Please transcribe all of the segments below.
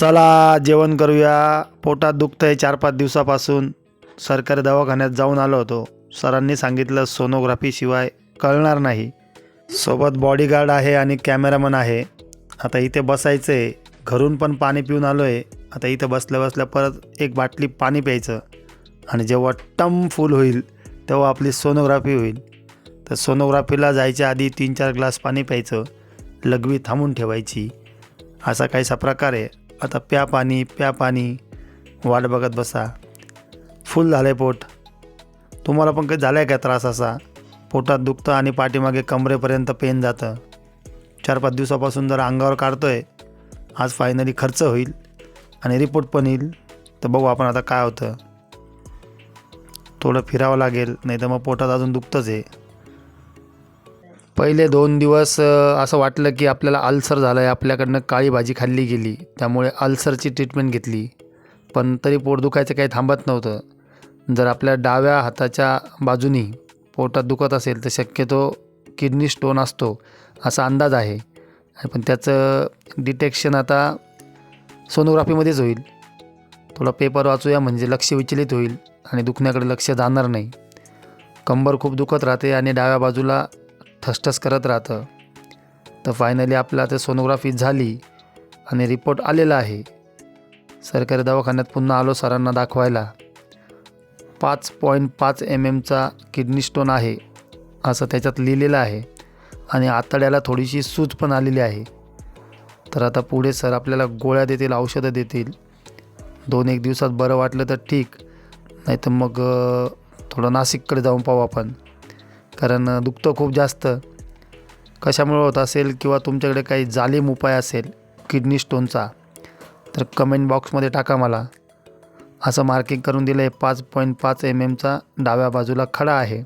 चला जेवण करूया. पोटात दुखतं आहे चार पाच दिवसापासून. सरकारी दवाखान्यात जाऊन आलो होतो. सरांनी सांगितलं सोनोग्राफीशिवाय कळणार नाही. सोबत बॉडीगार्ड आहे आणि कॅमेरामन आहे. आता इथे बसायचं आहे घरून पण पाणी पिऊन आलो आहे आता इथं बसल्या बसल्या परत एक बाटली पाणी प्यायचं. आणि जेव्हा टम फुल होईल तेव्हा आपली सोनोग्राफी होईल. तर सोनोग्राफीला जायच्या आधी तीन चार ग्लास पाणी प्यायचं. लघवी थांबून ठेवायची. असा काहीसा प्रकार आहे. आता प्या पाणी प्या पाणी. वाट बघत बसा. फुल झालं आहे पोट. तुम्हाला पण काही झालं आहे का त्रास असा? पोटात दुखतं आणि पाठीमागे कमरेपर्यंत पेन जातं. चार पाच दिवसापासून जर अंगावर काढतो आहे आज फायनली खर्च होईल आणि रिपोर्ट पण येईल. तर बघू आपण आता काय होतं. थोडं फिरावं लागेल नाही तर मग पोटात अजून दुखतंच आहे. पहिले दोन दिवस असं वाटलं की आपल्याला अल्सर झालं आहे आपल्याकडनं काळी भाजी खाल्ली गेली त्यामुळे अल्सरची ट्रीटमेंट घेतली. पण तरी पोट दुखायचं काही थांबत नव्हतं. जर आपल्या डाव्या हाताच्या बाजूनी पोटात दुखत असेल तर शक्यतो किडनी स्टोन असतो असा अंदाज आहे. पण त्याचं डिटेक्शन आता सोनोग्राफीमध्येच होईल. थोडा पेपर वाचूया म्हणजे लक्ष विचलित होईल आणि दुखण्याकडे लक्ष जाणार नाही. कंबर खूप दुखत राहते आणि डाव्या बाजूला ठसठस करत राहतं. तर फायनली आपला आता सोनोग्राफी झाली आणि रिपोर्ट आलेला आहे. सरकारी दवाखान्यात पुन्हा आलो सरांना दाखवायला. पाच पॉईंट पाच एम एमचा किडनी स्टोन आहे असं त्याच्यात लिहिलेलं आहे. आणि आतड्याला थोडीशी सूज पण आलेली आहे. तर आता पुढे सर आपल्याला गोळ्या देतील औषधं देतील. दोन एक दिवसात बरं वाटलं तर ठीक. नाही तर मग थोडं नाशिककडे जाऊन पाहू आपण. कारण दुखतं खूप जास्त. कशामुळे होत असेल किंवा तुमच्याकडे काही जालीम उपाय असेल किडनी स्टोनचा तर कमेंट बॉक्समध्ये टाका मला. असं मार्किंग करून दिलं आहे पाच पॉईंट पाच एम एमचा डाव्या बाजूला खडा आहे.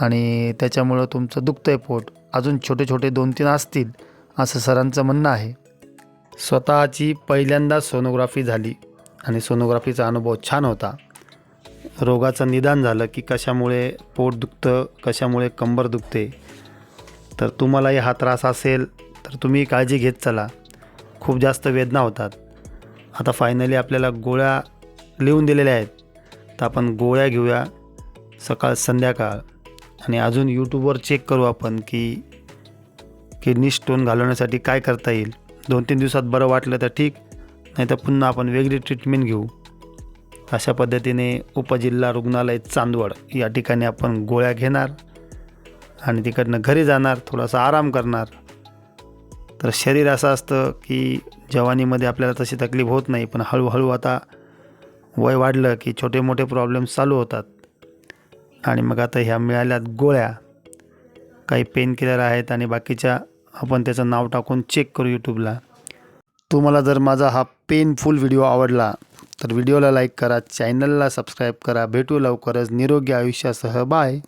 आणि त्याच्यामुळं तुमचं दुखतं आहे पोट. अजून छोटे छोटे दोन तीन असतील असं सरांचं म्हणणं आहे. स्वतःची पहिल्यांदा सोनोग्राफी झाली आणि सोनोग्राफीचा अनुभव छान होता. रोगाचं निदान झालं की कशामुळे पोट दुखतं कशामुळे कंबर दुखते. तर तुम्हालाही हा त्रास असेल तर तुम्ही काळजी घेत चला. खूप जास्त वेदना होतात. आता फायनली आपल्याला गोळ्या लिहून दिलेल्या आहेत. तर आपण गोळ्या घेऊया सकाळ संध्याकाळ. आणि अजून यूट्यूबवर चेक करू आपण की किडनी स्टोन घालवण्यासाठी काय करता येईल. दोन तीन दिवसात बरं वाटलं तर ठीक नाही तर पुन्हा आपण वेगळी ट्रीटमेंट घेऊ. अशा पद्धतीने उपजिल्हा रुग्णालय चांदवड या ठिकाणी आपण गोळ्या घेणार आणि तिकडनं घरी जाणार थोडासा आराम करणार. तर शरीर असं असतं की जवानीमध्ये आपल्याला तशी तकलीफ होत नाही पण हळूहळू आता वय वाढलं की छोटे मोठे प्रॉब्लेम्स चालू होतात. आणि मग आता ह्या मिळाल्यात गोळ्या. काही पेन किलर आहेत आणि बाकीच्या आपण त्याचं नाव टाकून चेक करू यूट्यूबला तुम्हाला जर माझा हा पेनफुल व्हिडिओ आवडला तर व्हिडिओला लाईक करा चॅनलला सबस्क्राईब करा. भेटू लवकरच. निरोगी आयुष्यासह. बाय.